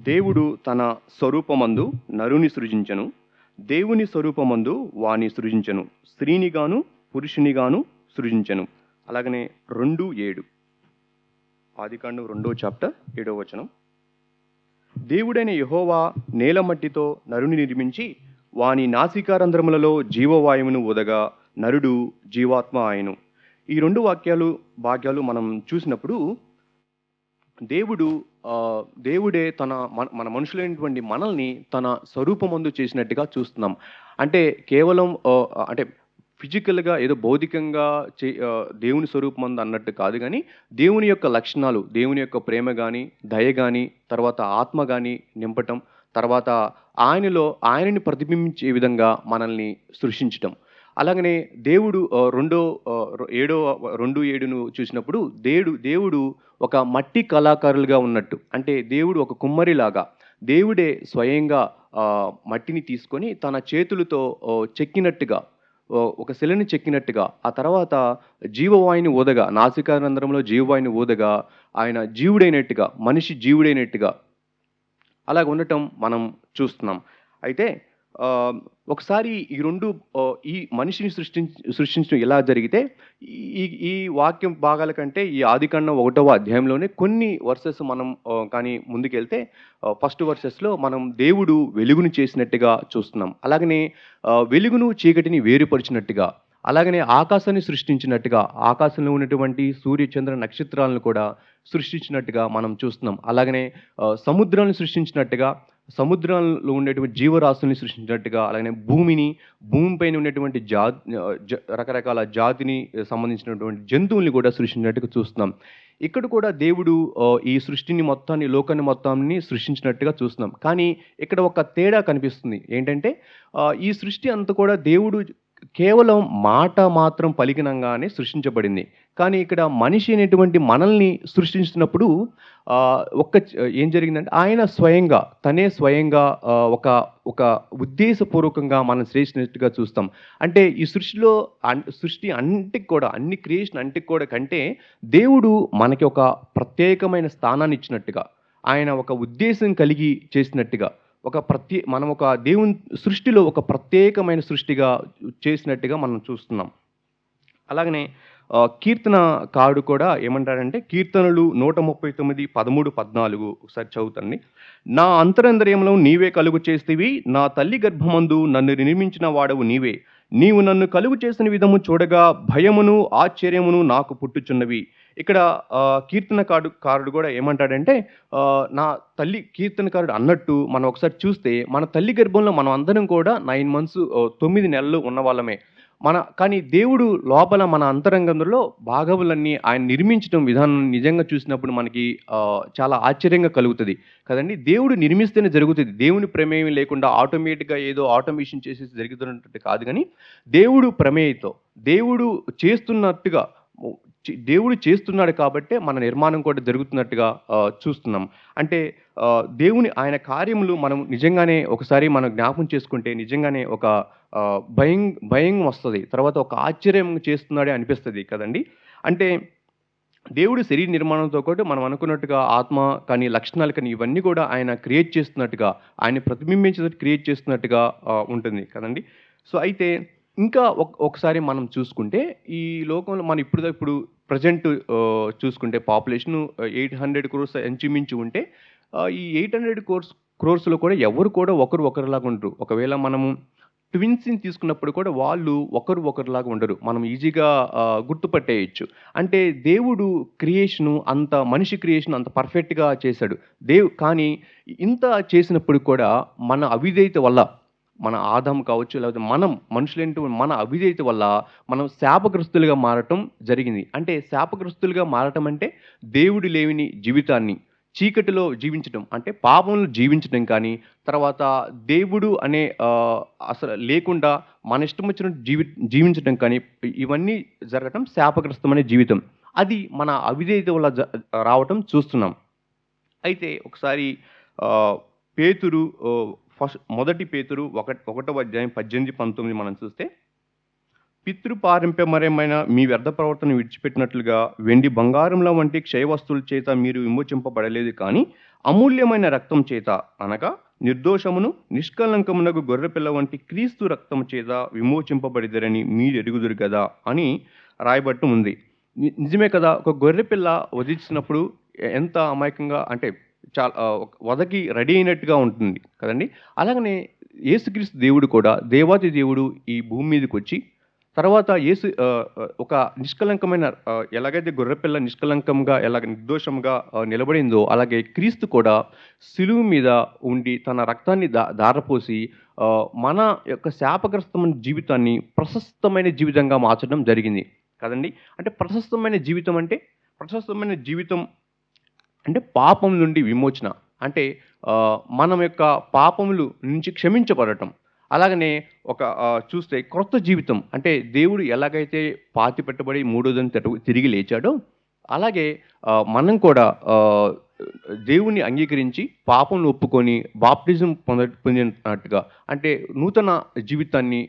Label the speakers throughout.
Speaker 1: దేవుడు తన స్వరూపమందు నరుని సృజించను. దేవుని స్వరూపమందు వాని సృజించను. స్త్రీనిగాను పురుషునిగాను సృజించను. అలాగనే రెండు ఏడు. ఆదికాండం రెండో చాప్టర్ ఏడో వచనం. దేవుడైన యహోవా నేల మట్టితో నరుని నిర్మించి వాని నాసికారంధ్రములలో జీవవాయువును ఉదగా నరుడు జీవాత్మ ఆయను. ఈ రెండు వాక్యాలు భాగ్యాలు మనం చూసినప్పుడు దేవుడు దేవుడే తన మన మన మనుషులైనటువంటి మనల్ని తన స్వరూపమందు చేసినట్టుగా చూస్తున్నాం. అంటే కేవలం అంటే ఫిజికల్గా ఏదో భౌతికంగా చే దేవుని స్వరూపమందు అన్నట్టు కాదు కానీ దేవుని యొక్క లక్షణాలు దేవుని యొక్క ప్రేమ కానీ దయ కానీ తర్వాత ఆత్మ కానీ నింపటం తర్వాత ఆయనలో ఆయనని ప్రతిబింబించే విధంగా మనల్ని సృష్టించటం. అలాగనే దేవుడు రెండో ఏడో రెండు ఏడును చూసినప్పుడు దేవుడు దేవుడు ఒక మట్టి కళాకారులుగా ఉన్నట్టు. అంటే దేవుడు ఒక కుమ్మరిలాగా. దేవుడే స్వయంగా మట్టిని తీసుకొని తన చేతులతో చెక్కినట్టుగా ఒక శిలని చెక్కినట్టుగా ఆ తర్వాత జీవవాయుని ఊదగా నాసికారంధ్రంలో జీవవాయుని ఊదగా ఆయన జీవుడైనట్టుగా మనిషి జీవుడైనట్టుగా అలాగ ఉండటం మనం చూస్తున్నాం. అయితే ఒకసారి ఈ రెండు ఈ మనిషిని సృష్టించి సృష్టించడం ఎలా జరిగితే ఈ ఈ వాక్యం భాగాల కంటే ఈ ఆదికాండం ఒకటవ అధ్యాయంలోనే కొన్ని వర్సెస్ మనం కానీ ముందుకెళ్తే ఫస్ట్ వర్సెస్లో మనం దేవుడు వెలుగును చేసినట్టుగా చూస్తున్నాం. అలాగనే వెలుగును చీకటిని వేరుపరిచినట్టుగా అలాగనే ఆకాశాన్ని సృష్టించినట్టుగా ఆకాశంలో ఉన్నటువంటి సూర్య చంద్ర నక్షత్రాలను కూడా సృష్టించినట్టుగా మనం చూస్తున్నాం. అలాగనే సముద్రాలను సృష్టించినట్టుగా సముద్రాల్లో ఉండేటువంటి జీవరాశుల్ని సృష్టించినట్టుగా అలాగే భూమిని భూమిపైన ఉన్నటువంటి జా రకరకాల జాతిని సంబంధించినటువంటి జంతువుల్ని కూడా సృష్టించినట్టుగా చూస్తున్నాం. ఇక్కడ కూడా దేవుడు ఈ సృష్టిని మొత్తాన్ని లోకాన్ని మొత్తాన్ని సృష్టించినట్టుగా చూస్తున్నాం. కానీ ఇక్కడ ఒక తేడా కనిపిస్తుంది. ఏంటంటే ఈ సృష్టి అంతా కూడా దేవుడు కేవలం మాట మాత్రం పలికినంగానే సృష్టించబడింది. కానీ ఇక్కడ మనిషి అనేటువంటి మనల్ని సృష్టించినప్పుడు ఒక్క ఏం జరిగిందంటే ఆయన స్వయంగా తనే స్వయంగా ఒక ఒక ఉద్దేశపూర్వకంగా మనం చేసినట్టుగా చూస్తాం. అంటే ఈ సృష్టిలో అన్- సృష్టి అంటికి కూడా అన్ని క్రియేషన్ అంటికి కూడా కంటే దేవుడు మనకి ఒక ప్రత్యేకమైన స్థానాన్ని ఇచ్చినట్టుగా ఆయన ఒక ఉద్దేశం కలిగి చేసినట్టుగా ఒక ప్రత్యే మనం ఒక దేవుని సృష్టిలో ఒక ప్రత్యేకమైన సృష్టిగా చేసినట్టుగా మనం చూస్తున్నాం. అలాగనే కీర్తన కాడు కూడా ఏమంటాడంటే కీర్తనలు నూట ముప్పై తొమ్మిది పదమూడు పద్నాలుగు ఒకసారి చదువుతండి. నా అంతరంద్రియంలో నీవే కలుగు చేస్తేవి నా తల్లి గర్భమందు నన్ను నిర్మించిన వాడవు నీవే. నీవు నన్ను కలుగు చేసిన విధము చూడగా భయమును ఆశ్చర్యమును నాకు పుట్టుచున్నవి. ఇక్కడ కీర్తనకారుడు కారుడు కూడా ఏమంటాడంటే నా తల్లి కీర్తనకారుడు అన్నట్టు మనం ఒకసారి చూస్తే మన తల్లి గర్భంలో మనం అందరం కూడా నైన్ మంత్స్ తొమ్మిది నెలలు ఉన్న వాళ్ళమే మన కానీ దేవుడు లోపల మన అంతరంగంలో భాగవులన్నీ ఆయన నిర్మించడం విధానం నిజంగా చూసినప్పుడు మనకి చాలా ఆశ్చర్యంగా కలుగుతుంది. కదండి? దేవుడు నిర్మిస్తేనే జరుగుతుంది. దేవుని ప్రమేయం లేకుండా ఆటోమేటిక్గా ఏదో ఆటోమేషన్ చేసేసి జరుగుతున్నట్టు కాదు కానీ దేవుడు ప్రమేయతో దేవుడు చేస్తున్నట్టుగా దేవుడు చేస్తున్నాడు కాబట్టే మన నిర్మాణం కూడా జరుగుతున్నట్టుగా చూస్తున్నాం. అంటే దేవుని ఆయన కార్యములు మనం నిజంగానే ఒకసారి మనం జ్ఞాపం చేసుకుంటే నిజంగానే ఒక భయం భయం వస్తుంది. తర్వాత ఒక ఆశ్చర్యం చేస్తున్నాడే అనిపిస్తుంది కదండి. అంటే దేవుడు శరీర నిర్మాణంతో పాటు మనం అనుకున్నట్టుగా ఆత్మ కానీ లక్షణాలు కానీ ఇవన్నీ కూడా ఆయన క్రియేట్ చేస్తున్నట్టుగా ఆయన ప్రతిబింబించేటట్టు క్రియేట్ చేస్తున్నట్టుగా ఉంటుంది కదండి. సో అయితే ఇంకా ఒకసారి మనం చూసుకుంటే ఈ లోకంలో మనం ఇప్పుడు ఇప్పుడు ప్రజెంట్ చూసుకుంటే పాపులేషన్ ఎయిట్ హండ్రెడ్ క్రోర్స్ ఎంచుమించి ఉంటే ఈ ఎయిట్ హండ్రెడ్ క్రోర్స్ క్రోర్స్లో కూడా ఎవరు కూడా ఒకరు ఒకరిలాగా ఉండరు. ఒకవేళ మనము ట్విన్స్ని తీసుకున్నప్పుడు కూడా వాళ్ళు ఒకరు ఒకరిలాగా ఉండరు. మనం ఈజీగా గుర్తుపట్టేయచ్చు. అంటే దేవుడు క్రియేషను అంత మనిషి క్రియేషన్ అంత పర్ఫెక్ట్గా చేశాడు. దేవు కానీ ఇంత చేసినప్పుడు కూడా మన అవిధేయత వల్ల మన ఆదాం కావచ్చు లేకపోతే మనం మనుషులేంటి మన అవిధేయత వల్ల మనం శాపగ్రస్తులుగా మారటం జరిగింది. అంటే శాపగ్రస్తులుగా మారటం అంటే దేవుడు లేవిని జీవితాన్ని చీకటిలో జీవించడం అంటే పాపంలో జీవించడం కానీ తర్వాత దేవుడు అనే అసలు లేకుండా మన ఇష్టం వచ్చినట్టు జీవి జీవించడం కానీ ఇవన్నీ జరగటం శాపగ్రస్తమైన జీవితం. అది మన అవిధేయత వల్ల జ- రావటం చూస్తున్నాం. అయితే ఒకసారి పేతురు ఫస్ట్ మొదటి పేతురు ఒక ఒకటవ అధ్యాయం పద్దెనిమిది పంతొమ్మిది మనం చూస్తే పితృపారంపర్యమైన మీ వ్యర్థ ప్రవర్తన విడిచిపెట్టినట్లుగా వెండి బంగారంలో వంటి క్షయ వస్తువుల చేత మీరు విమోచింపబడలేదు కానీ అమూల్యమైన రక్తం చేత అనగా నిర్దోషమును నిష్కలంకమునకు గొర్రెపిల్ల వంటి క్రీస్తు రక్తం చేత విమోచింపబడిదరని మీరు ఎరుగుదురు కదా అని రాయబట్టు ఉంది. నిజమే కదా ఒక గొర్రెపిల్ల వధించినప్పుడు ఎంత అమాయకంగా అంటే చాలా వదకి రెడీ అయినట్టుగా ఉంటుంది కదండి. అలాగనే యేసుక్రీస్తు దేవుడు కూడా దేవాతి దేవుడు ఈ భూమి మీదకి వచ్చి తర్వాత యేసు ఒక నిష్కలంకమైన ఎలాగైతే గొర్రెపిల్ల నిష్కలంకంగా ఎలాగ నిర్దోషంగా నిలబడిందో అలాగే క్రీస్తు కూడా సిలువు మీద ఉండి తన రక్తాన్ని దా దారపోసి మన యొక్క శాపగ్రస్తమైన జీవితాన్ని ప్రశస్తమైన జీవితంగా మార్చడం జరిగింది కదండి. అంటే ప్రశస్తమైన జీవితం అంటే ప్రశస్తమైన జీవితం అంటే పాపం నుండి విమోచన. అంటే మనం యొక్క పాపములు నుంచి క్షమించబడటం. అలాగనే ఒక చూస్తే క్రొత్త జీవితం. అంటే దేవుడు ఎలాగైతే పాతి పెట్టబడి మూడోదని తిరిగి లేచాడో అలాగే మనం కూడా దేవుణ్ణి అంగీకరించి పాపం ఒప్పుకొని బాప్టిజం పొంద పొందినట్టుగా అంటే నూతన జీవితాన్ని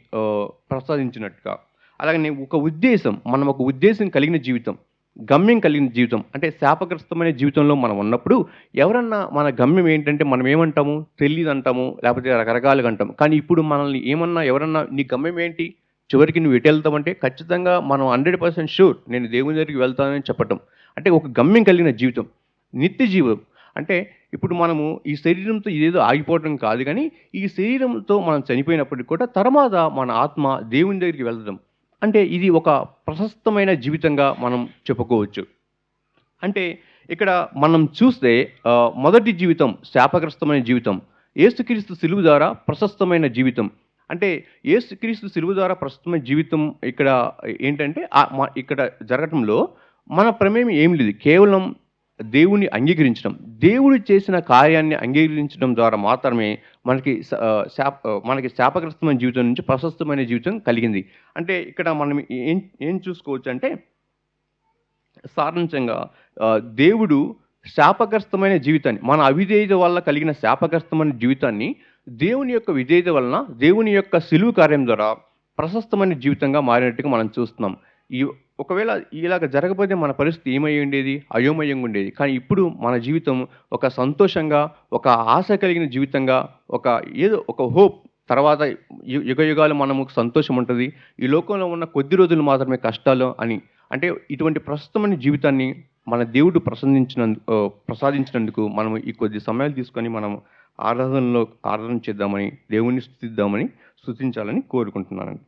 Speaker 1: ప్రసాదించినట్టుగా. అలాగనే ఒక ఉద్దేశం మనం ఒక ఉద్దేశం కలిగిన జీవితం. గమ్యం కలిగిన జీవితం అంటే శాపగ్రస్తమైన జీవితంలో మనం ఉన్నప్పుడు ఎవరన్నా మన గమ్యం ఏంటంటే మనం ఏమంటాము? తెలియదు అంటాము లేకపోతే రకరకాలుగా అంటాము కానీ ఇప్పుడు మనల్ని ఏమన్నా ఎవరన్నా నీ గమ్యం ఏంటి? చివరికి నువ్వు ఎటు వెళ్తావంటే ఖచ్చితంగా మనం హండ్రెడ్ పర్సెంట్ షూర్ నేను దేవుని దగ్గరికి వెళ్తానని చెప్పటం. అంటే ఒక గమ్యం కలిగిన జీవితం నిత్య జీవితం అంటే ఇప్పుడు మనము ఈ శరీరంతో ఇదేదో ఆగిపోవడం కాదు కానీ ఈ శరీరంతో మనం చనిపోయినప్పటికీ కూడా తర్వాత మన ఆత్మ దేవుని దగ్గరికి వెళ్తాం అంటే ఇది ఒక ప్రశస్తమైన జీవితంగా మనం చెప్పుకోవచ్చు. అంటే ఇక్కడ మనం చూస్తే మొదటి జీవితం శాపగ్రస్తమైన జీవితం ఏసుక్రీస్తు సిలువు ద్వారా ప్రశస్తమైన జీవితం. అంటే ఏసుక్రీస్తు సిలువు ద్వారా ప్రస్తుతమైన జీవితం ఇక్కడ ఏంటంటే ఇక్కడ జరగటంలో మన ప్రమేయం ఏం లేదు. కేవలం దేవుని అంగీకరించడం. దేవుడు చేసిన కార్యాన్ని అంగీకరించడం ద్వారా మాత్రమే మనకి శాప మనకి శాపగ్రస్తమైన జీవితం నుంచి ప్రశస్తమైన జీవితం కలిగింది. అంటే ఇక్కడ మనం ఏం ఏం చూసుకోవచ్చు అంటే సారాంశంగా దేవుడు శాపగ్రస్తమైన జీవితాన్ని మన అవిధేయత వల్ల కలిగిన శాపగ్రస్తమైన జీవితాన్ని దేవుని యొక్క విధేయత వలన దేవుని యొక్క సిలువు కార్యం ద్వారా ప్రశస్తమైన జీవితంగా మారినట్టుగా మనం చూస్తున్నాం. ఈ ఒకవేళ ఇలాగ జరగకపోతే మన పరిస్థితి ఏమై ఉండేది? అయోమయంగా ఉండేది. కానీ ఇప్పుడు మన జీవితం ఒక సంతోషంగా ఒక ఆశ కలిగిన జీవితంగా ఒక ఏదో ఒక హోప్. తర్వాత యుగ యుగాలు మనము సంతోషం ఉంటుంది. ఈ లోకంలో ఉన్న కొద్ది రోజులు మాత్రమే కష్టాలు అని. అంటే ఇటువంటి ప్రస్తుతమైన జీవితాన్ని మన దేవుడు ప్రసాదించినందుకు ప్రసాదించినందుకు మనం ఈ కొద్ది సమయాలు తీసుకొని మనం ఆరాధనలో ఆరాధన చేద్దామని దేవుణ్ణి స్థుతిద్దామని స్థుతించాలని కోరుకుంటున్నానండి.